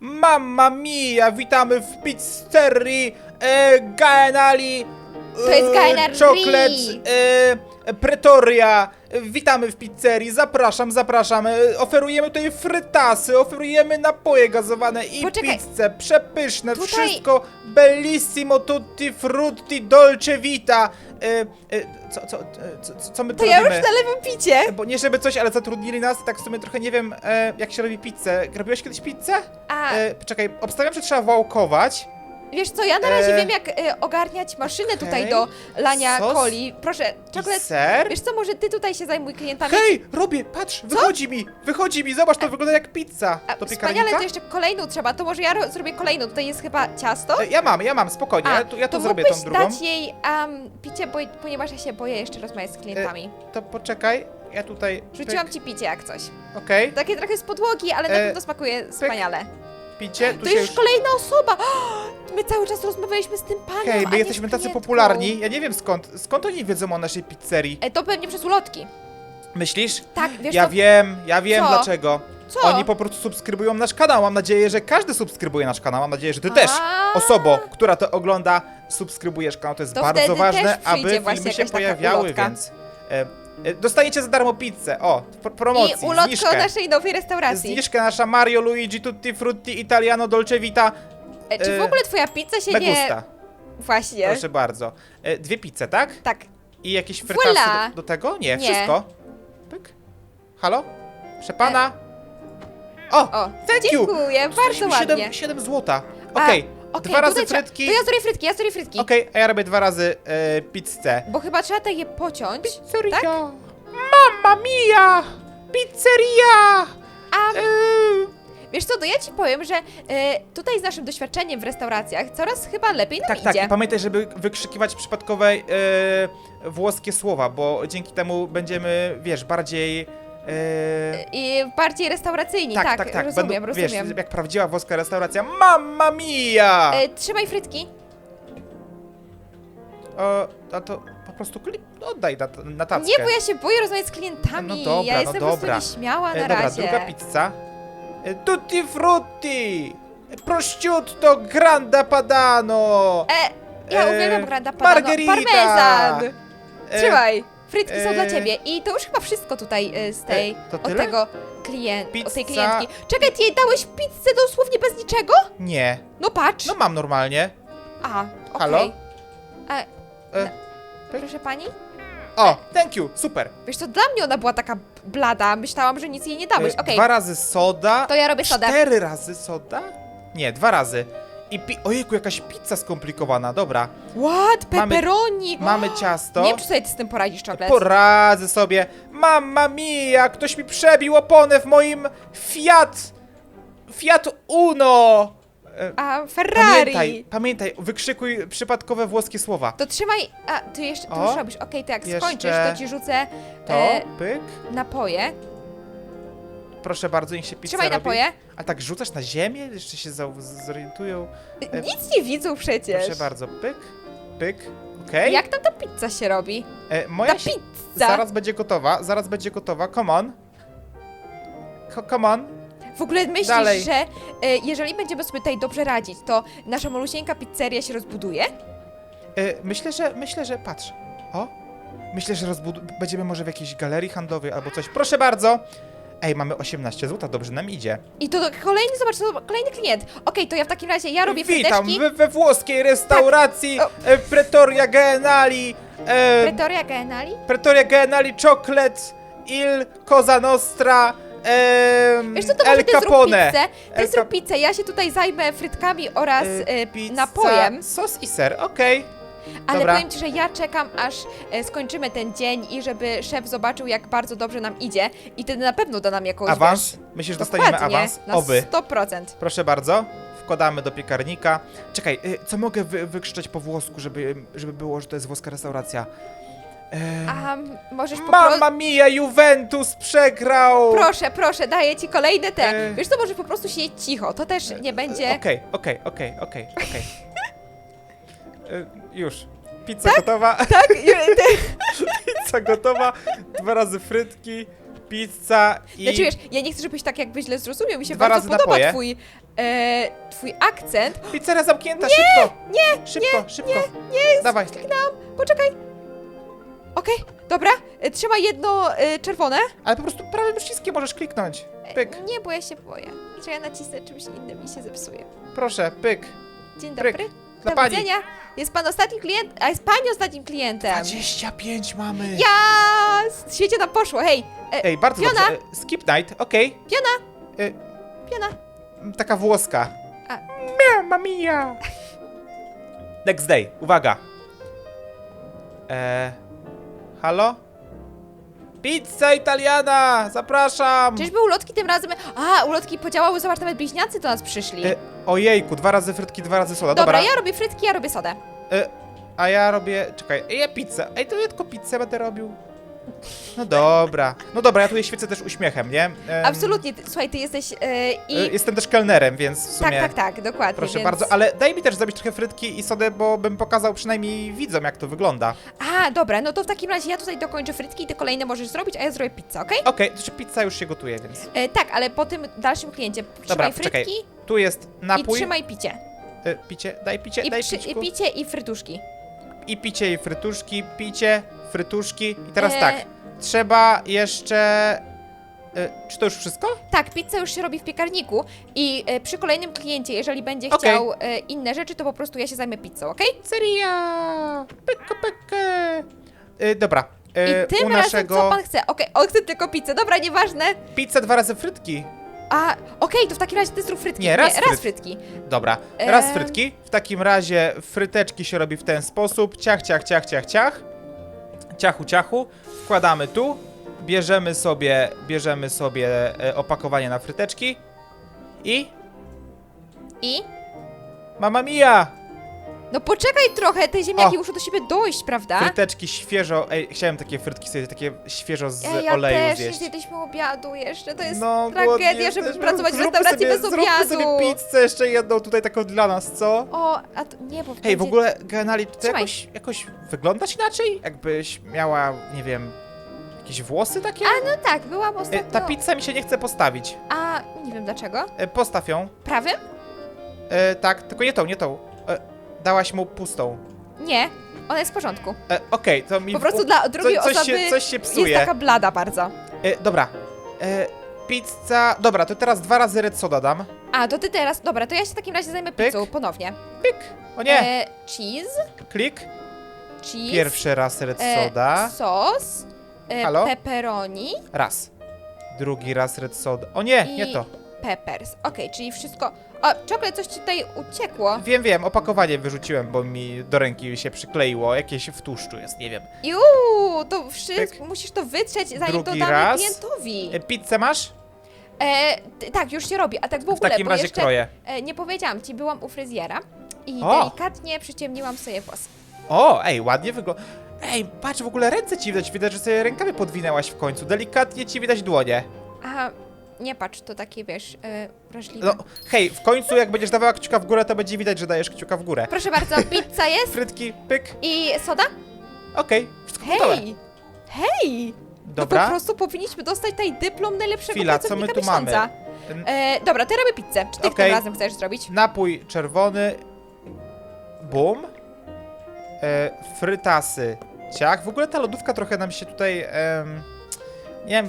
Mamma mia, witamy w pizzerii e, Gaenali. To jest Gaenari. Czoklet e, Pretoria. E, Witamy w pizzerii, zapraszam, zapraszam. E, Oferujemy tutaj frytasy, oferujemy napoje gazowane i Poczekaj. pizzę. Przepyszne, Tutaj- wszystko bellissimo, tutti frutti, dolce vita. E, e, co, co, e, co, co my tu To ja już robimy? nalewam picie. Bo nie żeby coś, ale zatrudnili nas, tak w sumie trochę nie wiem, e, jak się robi pizzę. Robiłeś kiedyś pizzę? A, E, poczekaj, obstawiam, że trzeba wałkować. Wiesz co, ja na razie e, wiem jak e, ogarniać maszynę tutaj okej. do lania Sos coli. Proszę, I ser? Wiesz co, może ty tutaj się zajmuj klientami? Hej, robię, patrz, wychodzi mi, wychodzi mi, zobacz, to wygląda jak pizza. A, Do wspaniale, piekarnika? to jeszcze kolejną trzeba, to może ja ro- zrobię kolejną. Tutaj jest chyba ciasto. E, Ja mam, ja mam, spokojnie, A, ja tu, ja tu to zrobię mógłbyś tą drugą. dać jej um, picie, bo, ponieważ ja się boję jeszcze rozmawiać z klientami. To poczekaj, ja tutaj... Rzuciłam pyk, ci picie jak coś. Okej, Takie trochę z podłogi, ale na E, pewno smakuje wspaniale. Picie, tu To się już kolejna osoba! My cały czas rozmawialiśmy z tym panem, Hej, a my nie jesteśmy z tacy klientką. popularni, ja nie wiem skąd, skąd oni wiedzą o naszej pizzerii? E, to pewnie przez ulotki. Myślisz? Tak, wiesz ja co? wiem, ja wiem Co? dlaczego. Co? Oni po prostu subskrybują nasz kanał. Mam nadzieję, że każdy subskrybuje nasz kanał. Mam nadzieję, że ty też, A. osobo, która to ogląda, subskrybujesz kanał. To jest To bardzo wtedy ważne, przyjdzie aby właśnie filmy się jakaś taka pojawiały, ulotka. więc e, dostajecie za darmo pizzę. O, promocji, I ulotkę zniżkę. o naszej nowej restauracji. Zniżkę nasza Mario Luigi Tutti Frutti Italiano Dolce Vita E, czy w e, ogóle twoja pizza się Me nie... Właśnie. Proszę bardzo. E, dwie pizze, tak? Tak. I jakieś frytasy do, do tego? Nie, Nie. wszystko. Pyk. Halo? Proszę pana? O, O, thank you. dziękuję, bardzo ładnie. 7, 7 złota. Okej, okej, dwa razy tutaj trzeba- frytki. To ja zrobię frytki, ja zrobię frytki. Okej, a ja robię dwa razy e, pizzę. Bo chyba trzeba te je pociąć. Pizzeria. Tak? Mamma mia! Pizzeria! A E, wiesz co, to ja ci powiem, że e, tutaj z naszym doświadczeniem w restauracjach coraz chyba lepiej nam tak, tak. idzie. I pamiętaj, żeby wykrzykiwać przypadkowe e, włoskie słowa, bo dzięki temu będziemy, wiesz, bardziej... E, I bardziej restauracyjni, tak, tak, tak, tak. rozumiem, Będą, rozumiem. Wiesz, jak prawdziwa włoska restauracja. Mamma mia! E, trzymaj frytki. O, a to po prostu klip, oddaj na, na tackę. Nie, bo ja się boję rozmawiać z klientami. No dobra, ja no jestem po dobra. prostu nieśmiała na E, dobra, razie. druga pizza. E, tutti frutti! Prosciutto granda padano! E, ja E, uwielbiam granda padano. margherita. Parmezan! E, Trzymaj! Frytki są e, dla ciebie. I to już chyba wszystko tutaj e, z tej, E, to od tyle? tego klient, od tej Pizza. klientki. Czekaj, ty jej dałeś pizzę dosłownie bez niczego? Nie, No patrz. no mam normalnie. A, okej. Halo? E, E, proszę pani? o, thank you, super. Wiesz co, dla mnie ona była taka blada. Myślałam, że nic jej nie dałeś. E, Okej, Dwa razy soda. to ja robię sodę. Cztery razy soda? Nie, dwa razy. I pi- ojejku, jakaś pizza skomplikowana, dobra. What? Mamy- Pepperoni! Mamy ciasto. Nie wiem, czy sobie ty z tym poradzisz, czoklet. Poradzę sobie. Mamma mia, ktoś mi przebił oponę w moim Fiat. Fiat Uno. E, A, Ferrari! Pamiętaj, pamiętaj, wykrzykuj przypadkowe włoskie słowa. To trzymaj. A, ty jeszcze to O, już robisz. Okej, to jak jeszcze skończysz, to ci rzucę To, e, pyk. napoje. Proszę bardzo, niech się pizza Trzymaj robi. napoje. A tak rzucasz na ziemię? Jeszcze się zau- zorientują. E, Nic nie widzą przecież. Proszę bardzo, pyk, pyk, okej. Jak tam ta pizza się robi? E, moja Ta się... pizza! Zaraz będzie gotowa, zaraz będzie gotowa, come on. Co- Come on. W ogóle myślisz, Dalej. że e, jeżeli będziemy sobie tutaj dobrze radzić, to nasza malusieńka pizzeria się rozbuduje? E, myślę, że, myślę, że, patrz, o, myślę, że rozbud- będziemy może w jakiejś galerii handlowej albo coś. Proszę bardzo. Ej, mamy 18 zł, dobrze nam idzie. I to kolejny, zobacz, to kolejny klient. Okej, to ja w takim razie, ja robię Witam fryteczki. we, we włoskiej restauracji Tak. e, Pretoria Genali. E, Pretoria Genali? Pretoria Genali Chocolate Il Cosa Nostra. E, Wiesz co, to El może ty zrób Capone. pizzę, ty El zrób Cap- pizzę, ja się tutaj zajmę frytkami oraz E, e, pizza, napojem. Sos i ser, okej. Ale Dobra. powiem Ci, że ja czekam, aż e, skończymy ten dzień i żeby szef zobaczył, jak bardzo dobrze nam idzie i wtedy na pewno da nam jakąś... Awans? Myślisz, że dostaniemy Dokładnie, awans? na Oby. 100%. Proszę bardzo. Wkładamy do piekarnika. Czekaj, y, co mogę wy, wykrzyczeć po włosku, żeby, żeby było, że to jest włoska restauracja? Ehm, A możesz po. Mamma mia, Juventus przegrał! Proszę, proszę, daję Ci kolejne te. E. Wiesz co, może po prostu siedzieć cicho, to też nie będzie... Okej, okej, okej, okej, okej. Już. Pizza gotowa, Tak, ty- pizza gotowa, dwa razy frytki. pizza i... Znaczy wiesz, ja nie chcę, żebyś tak jakby źle zrozumiał, mi się Dwa bardzo podoba napoje. twój, e, twój akcent. Pizzeria zamknięta, szybko! Nie, Szybko, szybko! nie, Dawaj. kliknęłam, poczekaj. Okej, dobra, e, trzymaj jedno e, czerwone. Ale po prostu prawym przyciskiem możesz kliknąć. E, Pyk, Nie, bo ja się boję, że ja nacisnę czymś innym i się zepsuje. proszę, pyk. Dzień Pryk. dobry. Dla Do pani. widzenia. Jest pan ostatnim klientem, a jest pani ostatnim klientem. 25 mamy. Ja! Świecie nam poszło, hej! E, Ej, bardzo Fiona. dobrze. E, Skip night, okej. Fiona! E, Fiona! Taka włoska. A. Mamma mia. Next day, uwaga. E, halo? Pizza italiana, zapraszam. Czyżby ulotki tym razem... A, ulotki podziałały, zobacz, nawet bliźniacy do nas przyszli. E, ojejku, dwa razy frytki, dwa razy soda. Dobra, Dobra, ja robię frytki, ja robię sodę. E, a ja robię. Czekaj, ja pizzę. Ej, to ja tylko pizzę będę robił. No dobra. No dobra, ja tutaj świecę też uśmiechem, nie? Em, Absolutnie, ty, słuchaj, ty jesteś e, i... e, Jestem też kelnerem, więc w sumie. tak, tak, tak, dokładnie, Proszę więc... bardzo, ale daj mi też zrobić trochę frytki i sodę, bo bym pokazał przynajmniej widzom, jak to wygląda. A, dobra, no to w takim razie ja tutaj dokończę frytki i ty kolejne możesz zrobić, a ja zrobię pizzę, okej? Okej, to znaczy pizza już się gotuje, więc. E, tak, ale po tym dalszym kliencie Dobra, trzymaj czekaj. frytki Tu jest i napój. trzymaj picie. E, picie, daj picie, I, daj przy, pićku. I picie i frytuszki. I picie, i frytuszki, picie, frytuszki. I teraz E, tak, trzeba jeszcze. E, czy to już wszystko? Tak, pizza już się robi w piekarniku i e, przy kolejnym kliencie, jeżeli będzie Okej. chciał e, inne rzeczy, to po prostu ja się zajmę pizzą, okej? Seria! Pyka, pyka. E, dobra. E, I tym u razem naszego. co pan chce? Okej, on chce tylko pizzę, dobra, nieważne. Pizza dwa razy frytki. A, okej, to w takim razie ty zrób frytki. Nie, raz raz fryt- frytki. Dobra, raz Em. frytki. W takim razie fryteczki się robi w ten sposób. Ciach, ciach, ciach, ciach, ciach. Ciachu, ciachu. Wkładamy tu. Bierzemy sobie, bierzemy sobie e, opakowanie na fryteczki. I... I? Mama mia! No poczekaj trochę, te ziemniaki O. muszą do siebie dojść, prawda? Fryteczki świeżo... Ej, chciałem takie frytki sobie, takie świeżo z Ej, ja oleju też nie zjeść. zjedliśmy obiadu jeszcze, to jest No, głodni tragedia, żeby jesteśmy. pracować w Zróbmy restauracji sobie, bez Zróbmy obiadu. sobie pizzę jeszcze jedną tutaj taką dla nas, co? O, a to, nie, bo Hej, w będzie- ogóle, Genali, ty Trzymaj. jakoś, jakoś wyglądasz inaczej? Jakbyś miała, nie wiem, jakieś włosy takie? A, no tak, byłam E, ostatnio... Ta pizza mi się nie chce postawić. A, nie wiem dlaczego. E, Postaw ją. Prawym? E, tak, tylko nie tą, nie tą. Dałaś mu pustą. Nie, ona jest w porządku. E, Okej, to mi... Po prostu dla drugiej coś, osoby się, coś się jest psuje. taka blada bardzo. E, dobra. E, pizza... Dobra, to teraz dwa razy red soda dam. A, to ty teraz, dobra, to ja się w takim razie zajmę Pyk. pizzą ponownie. Pyk. O nie, E, cheese, klik. cheese, Pierwszy raz red e, soda. sos, e, Halo? pepperoni Raz. Drugi raz red soda. O nie, i nie to. peppers. Okej, czyli wszystko... O, czoklet, coś ci tutaj uciekło. Wiem, wiem, opakowanie wyrzuciłem, bo mi do ręki się przykleiło. Jakieś w tłuszczu jest, nie wiem. Juu, to wszystko, Pyk. musisz to wytrzeć, zanim Drugi to damy raz. klientowi. E, pizzę masz? E, t- tak, już się robi, a tak w W ogóle, takim bo razie jeszcze kroję. e, nie powiedziałam ci, byłam u fryzjera i O! delikatnie przyciemniłam sobie włosy. O, ej, ładnie wygląda. Ej, patrz, w ogóle ręce ci widać. Widać, że sobie rękawy podwinęłaś w końcu. Delikatnie ci widać dłonie. A nie patrz, to takie wiesz, e, wrażliwe. No, hej, w końcu jak będziesz dawała kciuka w górę, to będzie widać, że dajesz kciuka w górę. Proszę bardzo, pizza jest Frytki, pyk. i soda? Okej, wszystko gotowe. Hej! Hej! No po Dobra. prostu powinniśmy dostać tutaj dyplom najlepszego Chwila, co my pracownika tu mamy? miesiąca. N- E, dobra, to robię pizzę. Czy ty Okej. tym razem chcesz zrobić? Napój czerwony. Bum. E, frytasy. Ciach. W ogóle ta lodówka trochę nam się tutaj. em, nie wiem.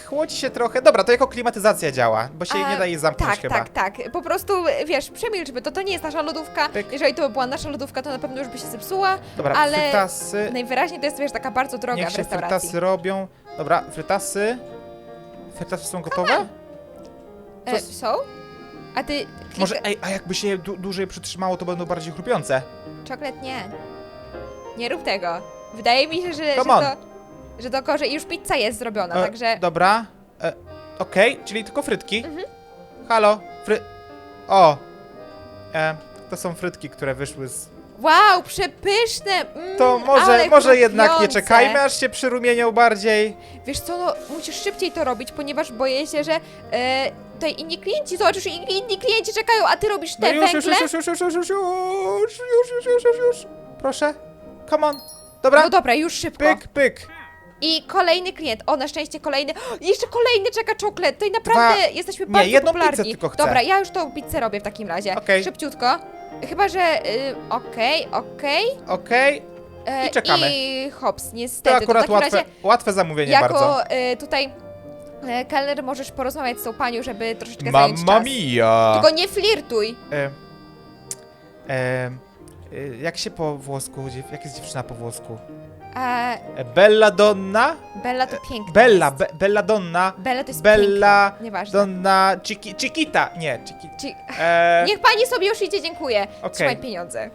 Chłodzi się trochę. Dobra, to jako klimatyzacja działa, bo się A, nie da jej zamknąć Tak, chyba. tak, tak. Po prostu, wiesz, przemilczmy to, to nie jest nasza lodówka. Pyk. Jeżeli to by była nasza lodówka, to na pewno już by się zepsuła. Dobra, ale frytasy. Najwyraźniej to jest, wiesz, taka bardzo droga Niech w się restauracji. frytasy robią. Dobra, frytasy. Frytasy są gotowe? E, są? A ty... Klika... Może, ej, a jakby się je dłużej przytrzymało, to będą bardziej chrupiące. Czoklet nie. Nie rób tego. Wydaje mi się, że, że Come on. to... Że to gorzej. Już pizza jest zrobiona, E, także... Dobra. E, Okej, czyli tylko frytki. Mhm. Halo, fry... O! E, to są frytki, które wyszły z... Wow, przepyszne! Mm, To może, ale może jednak nie chrupiące. czekajmy, aż się przyrumienią bardziej. Wiesz co, no musisz szybciej to robić, ponieważ boję się, że e, tutaj inni klienci, zobaczysz, i- inni klienci czekają, a ty robisz No te już, już, węgle. już, już, już, już, już, już, już, już, już, już, już, już. Proszę. Come on. Dobra, No dobra, już szybko. pyk, pyk. I kolejny klient. O, na szczęście kolejny. O, jeszcze kolejny czeka czoklet. To i naprawdę Dwa- jesteśmy Nie, bardzo jedną popularni. pizzę tylko chcę. Dobra, ja już tą pizzę robię w takim razie. Okej. Szybciutko. Chyba, że. Y, okej, okej. Okej, E, I czekamy. I hops, to niestety. akurat w takim łatwe, razie łatwe zamówienie jako bardzo. y, tutaj y, kelner możesz porozmawiać z tą panią, żeby troszeczkę zająć Mamma czas. mia! Tylko nie flirtuj. E, e, e, jak się po włosku, dziew- jak jest dziewczyna po włosku? E, E, Bella Donna? Bella to piękna Bella, jest. be, Bella Donna, Bella to jest Bella piękna. Nieważne. Donna, Chiqui, Chiquita, nie, Chiqui, Ci... e, Niech pani sobie już idzie, dziękuję. Okej. Trzymaj pieniądze.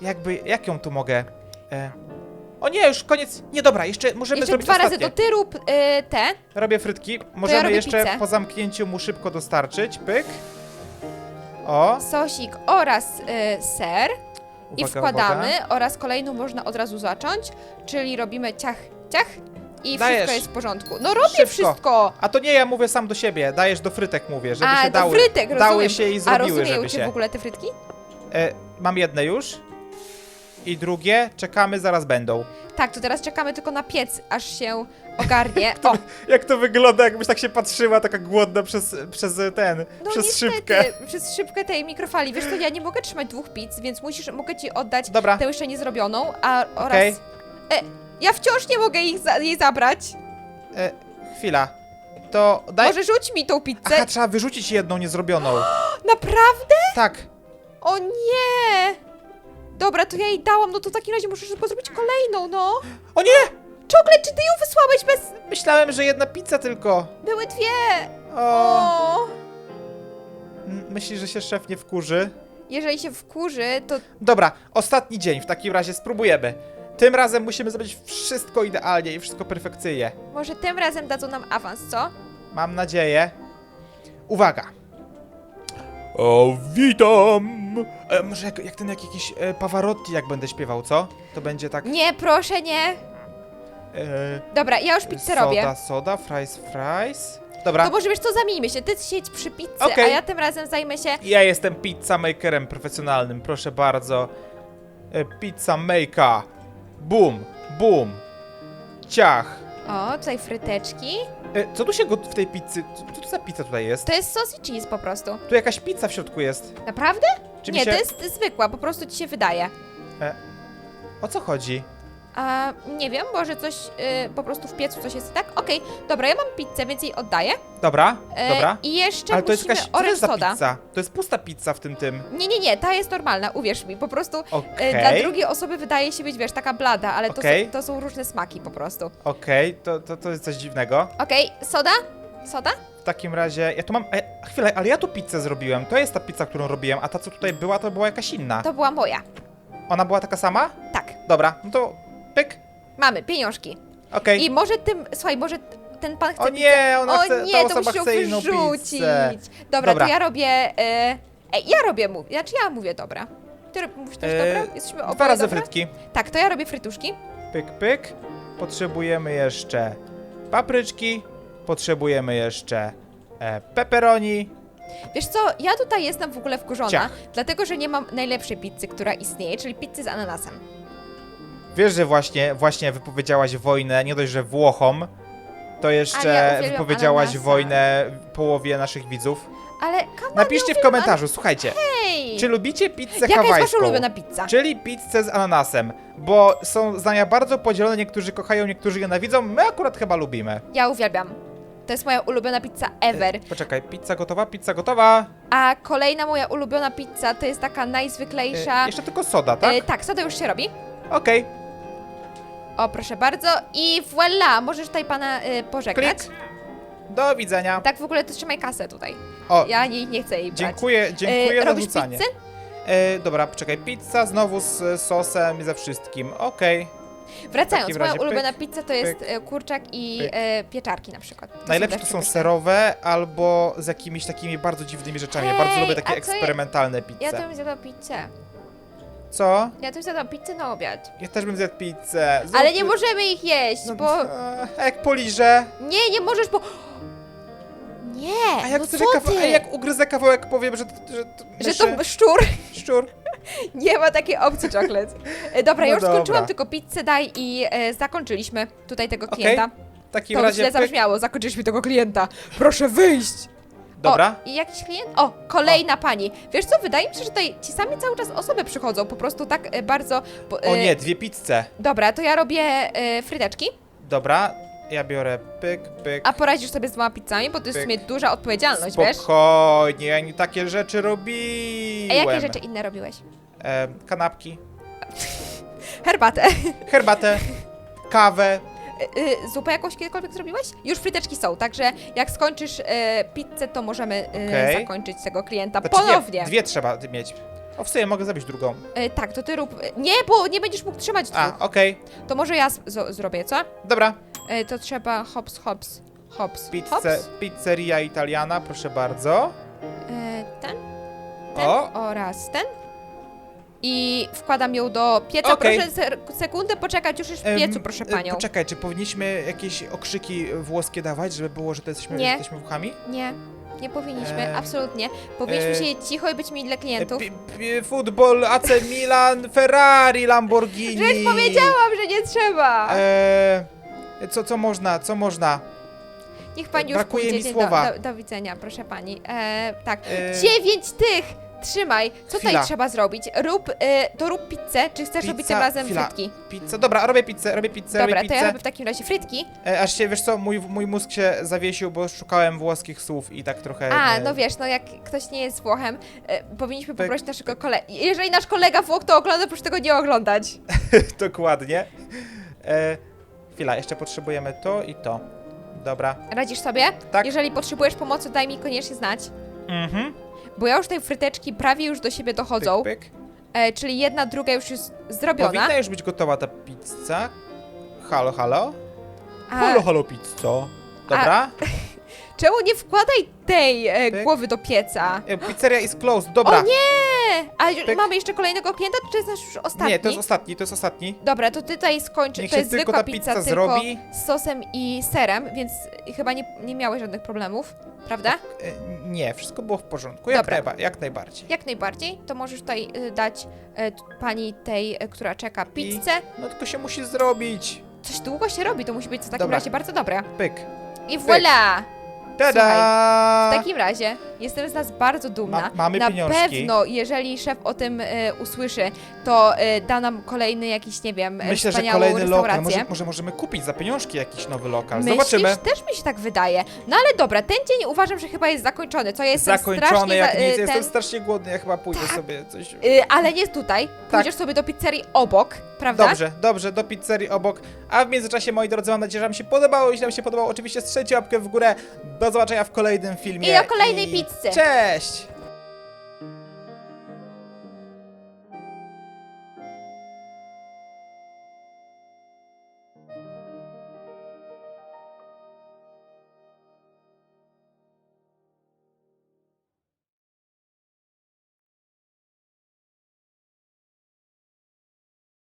jakby, jak ją tu mogę? E, o nie, już koniec, nie dobra, jeszcze możemy Jeszcze zrobić dwa razy ostatnie. to ty rób y, te. Robię frytki, możemy robię jeszcze pizzę. po zamknięciu mu szybko dostarczyć, pyk. O, Sosik oraz y, ser. I uwaga, wkładamy uwaga. oraz kolejną można od razu zacząć, czyli robimy ciach, ciach i Dajesz. wszystko jest w porządku. No robię Szybko. wszystko! A to nie ja mówię sam do siebie, dajesz do frytek mówię, żeby A, się do dały, frytek, dały rozumiem. się i A zrobiły, rozumieją żeby cię się. w ogóle te frytki? E, mam jedne już. I drugie, czekamy, zaraz będą. Tak, to teraz czekamy tylko na piec, aż się ogarnie. O, Jak to wygląda, jakbyś tak się patrzyła, taka głodna przez, przez ten, no przez niestety, szybkę. przez szybkę tej mikrofali. Wiesz co, ja nie mogę trzymać dwóch pizz, więc musisz, mogę ci oddać Dobra, tę jeszcze niezrobioną, a oraz... Okej. E, ja wciąż nie mogę ich za, jej zabrać. e, chwila. To daj... Może rzuć mi tą pizzę. Aha, trzeba wyrzucić jedną niezrobioną. Naprawdę? Tak. O nie! Dobra, to ja jej dałam, no to w takim razie muszę szybko zrobić kolejną, no. O nie! Czoklet, czy ty ją wysłałeś bez... Myślałem, że jedna pizza tylko. Były dwie! O. O! M- Myślisz, że się szef nie wkurzy? Jeżeli się wkurzy, to Dobra, ostatni dzień, w takim razie spróbujemy. Tym razem musimy zrobić wszystko idealnie i wszystko perfekcyjnie. może tym razem dadzą nam awans, co? Mam nadzieję. Uwaga. O, witam! E, może jak, jak ten jak jakiś e, Pavarotti, jak będę śpiewał, co? To będzie tak... Nie, proszę, nie. E, Dobra, ja już pizzę soda, robię. soda, fries, fries. Dobra, To może wiesz co, zamijmy się, ty siedź przy pizzy, Okej. a ja tym razem zajmę się... ja jestem pizza makerem profesjonalnym, proszę bardzo. E, pizza maker. Bum, bum. Ciach. O, tutaj fryteczki. E, co tu się go w tej pizzy... Co, to za pizza tutaj jest? To jest sos i cheese po prostu. Tu jakaś pizza w środku jest. Naprawdę? Czy mi Nie, się... to jest zwykła, po prostu ci się wydaje. O co chodzi? A nie wiem, może coś y, po prostu w piecu coś jest tak? Okej, dobra, ja mam pizzę, więc jej oddaję. Dobra, E, dobra. I jeszcze Ale to jest musimy jakaś... Co to jest za pizza? To jest pusta pizza w tym tym. Nie, nie, nie, ta jest normalna, uwierz mi. Po prostu Okej. e, dla drugiej osoby wydaje się być, wiesz, taka blada, ale to, Okej. są, to są różne smaki po prostu. Okej, to, to, to jest coś dziwnego. Okej, soda? Soda? W takim razie, ja tu mam. E, chwilę, ale ja tu pizzę zrobiłem. To jest ta pizza, którą robiłem, a ta, co tutaj była, to była jakaś inna. To była moja. Ona była taka sama? Tak, Dobra, no to pyk. mamy pieniążki. Okej. I może tym, słuchaj, może ten pan chce O pizzę. nie, ona O chce, nie, ta to osoba chce inną wyrzucić. pizzę. Dobra, Dobra. to ja robię. E, ej, ja robię mu. Znaczy ja mówię dobra. Ty rob- mówisz też E, dobra? Jesteśmy oboje Dwa razy dobre? frytki. Tak, to ja robię frytuszki. Pyk, pyk. Potrzebujemy jeszcze papryczki. Potrzebujemy jeszcze e, pepperoni. Wiesz co, ja tutaj jestem w ogóle wkurzona, Ciach. dlatego że nie mam najlepszej pizzy, która istnieje, czyli pizzy z ananasem. Wiesz, że właśnie, właśnie wypowiedziałaś wojnę nie dość, że Włochom, to ja jeszcze uwielbiam wypowiedziałaś ananasa. wojnę połowie naszych widzów. Ale Napiszcie w komentarzu, słuchajcie, Hej! czy lubicie pizzę Jaka jest hawajską? wasza ulubiona pizza? Czyli pizzę z ananasem, bo są zdania bardzo podzielone, niektórzy kochają, niektórzy nienawidzą, my akurat chyba lubimy. Ja uwielbiam. To jest moja ulubiona pizza ever. Poczekaj, pizza gotowa, pizza gotowa. A kolejna moja ulubiona pizza to jest taka E, najzwyklejsza. jeszcze tylko soda, tak? E, tak, soda już się robi. Okej, O, proszę bardzo. I voila, możesz tutaj pana y, pożegnać. klik. Do widzenia. Tak, w ogóle to trzymaj kasę tutaj. O, Ja nie, nie chcę jej brać. dziękuję, dziękuję E, za robisz rzucanie. pizzę? E, dobra, poczekaj, pizza znowu z sosem i ze wszystkim, okej. Wracając, takim moja razie ulubiona pizza to jest e, kurczak i pyk. e, pieczarki na przykład. To Najlepsze też to są przepyszne. serowe albo z jakimiś takimi bardzo dziwnymi rzeczami. Ja Hej, bardzo lubię takie a co je- eksperymentalne Ja pizze. to bym zjadła pizzę. Co? Ja bym zjadła pizzę na obiad. Ja też bym zjadł pizzę. Zrób... Ale nie możemy ich jeść, No, bo... e, A jak poliżę? Nie, nie możesz, bo... Nie, A jak, no sobie co kawa... ty? A jak ugryzę kawałek, powiem, że... Że, Że myszy- to szczur. Szczur. Nie ma takiej opcji, czoklet. E, Dobra, No ja już skończyłam, dobra. tylko pizzę daj i e, zakończyliśmy tutaj tego Okej, klienta. W takim To razie... źle pyk. zabrzmiało, zakończyliśmy tego klienta. Proszę wyjść! Dobra. O, i jakiś klient? O, kolejna pani. Wiesz co, wydaje mi się, że tutaj ci sami cały czas osoby przychodzą, po prostu tak e, bardzo... bo, O e, nie, dwie pizze. Dobra, to ja robię e, fryteczki, Dobra, ja biorę pyk, pyk. a poradzisz sobie z dwoma pizzami, bo to jest w Pyk. sumie duża odpowiedzialność, wiesz? Spokojnie, ja nie takie rzeczy robiłem. A jakie rzeczy inne robiłeś? E, kanapki, Herbatę. herbatę, kawę. E, e, Zupę jakąś kiedykolwiek zrobiłeś? Już fryteczki są, także jak skończysz e, pizzę, to możemy e, Okej. zakończyć tego klienta Znaczy ponownie. Nie, dwie trzeba mieć. O, w sumie mogę zrobić drugą. E, tak, to ty rób... Nie, bo nie będziesz mógł trzymać dwóch. A, okej. To może ja z- z- zrobię, co? Dobra. E, to trzeba hops, hops, hops, Pizzę, hops. pizzeria italiana, proszę bardzo. E, ten, ten O, oraz ten. I wkładam ją do pieca. Okej. Proszę sekundę poczekać, już jest w em, piecu, proszę e, panią. Poczekaj, czy powinniśmy jakieś okrzyki włoskie dawać, żeby było, że to jesteśmy, Nie. jesteśmy Włochami? Nie, nie powinniśmy, Em, absolutnie. Powinniśmy e, siedzieć cicho i być mili dla klientów. Pi- pi- Futbol, AC Milan, Ferrari, Lamborghini. Żeś powiedziałam, że nie trzeba! E, co, co można, co można? Niech pani już brakuje pójdzie. mi Dzień słowa. Do, do, do widzenia, proszę pani. E, tak, E, dziewięć tych! Trzymaj, co Chwila. tutaj trzeba zrobić? Rób, e, to rób pizzę, czy chcesz robić tym razem chwila. frytki? Pizza, dobra, robię pizzę, robię pizzę, Dobra, robię to ja robię w takim razie frytki. E, aż się, wiesz co, mój, mój mózg się zawiesił, bo szukałem włoskich słów i tak trochę... A, e, no wiesz, no jak ktoś nie jest Włochem, e, powinniśmy Tak. poprosić naszego kolegę. Jeżeli nasz kolega Włoch to ogląda, proszę tego nie oglądać. Dokładnie. E, chwila, jeszcze potrzebujemy to i to. Dobra. Radzisz sobie? Tak. Jeżeli potrzebujesz pomocy, daj mi koniecznie znać. Mhm. Bo ja już tej fryteczki prawie już do siebie dochodzą, Pyk, pyk. e, czyli jedna, druga już jest zrobiona. Powinna już być gotowa ta pizza. Halo, halo? A Halo, halo, pizzo. Dobra. Czemu nie wkładaj tej e, Pyk. głowy do pieca? E, Pizzeria is closed, dobra. O nie! A Pyk. mamy jeszcze kolejnego klienta, czy to jest nasz już ostatni? Nie, to jest ostatni, to jest ostatni. Dobra, to ty tutaj skończy. Niech to się jest tylko zwykła ta pizza, pizza tylko zrobi. z sosem i serem, więc chyba nie, nie miałeś żadnych problemów, prawda? E, nie, wszystko było w porządku, jak, Dobra. najba- jak najbardziej. Jak najbardziej, to możesz tutaj y, dać t- pani tej, y, która czeka, pizzę. No tylko się musi zrobić. Coś długo się robi, to musi być w takim Dobra. razie bardzo dobre. Pyk. I voilà! Tada! W takim razie jestem z nas bardzo dumna. Ma- mamy Na pieniążki. pewno, jeżeli szef o tym y, usłyszy, to y, da nam kolejny jakiś, nie wiem, Myślę, że wspaniałą kolejny lokal. restaurację. Może, może możemy kupić za pieniążki jakiś nowy lokal. Myślisz? Zobaczymy. Też mi się tak wydaje. No ale dobra, ten dzień uważam, że chyba jest zakończony. Co ja jestem Zakończony, strasznie jak za, nic. y, ten, Jestem strasznie głodny, ja chyba pójdę Tak. sobie coś... y, Ale nie tutaj. Pójdziesz sobie do pizzerii obok, prawda? Dobrze, dobrze, do pizzerii obok. A w międzyczasie, moi drodzy, mam nadzieję, że wam się podobało. Jeśli wam się podobało, oczywiście strzelcie łapkę w górę. Do zobaczenia w kolejnym filmie. I do kolejnej pizzy. Cześć!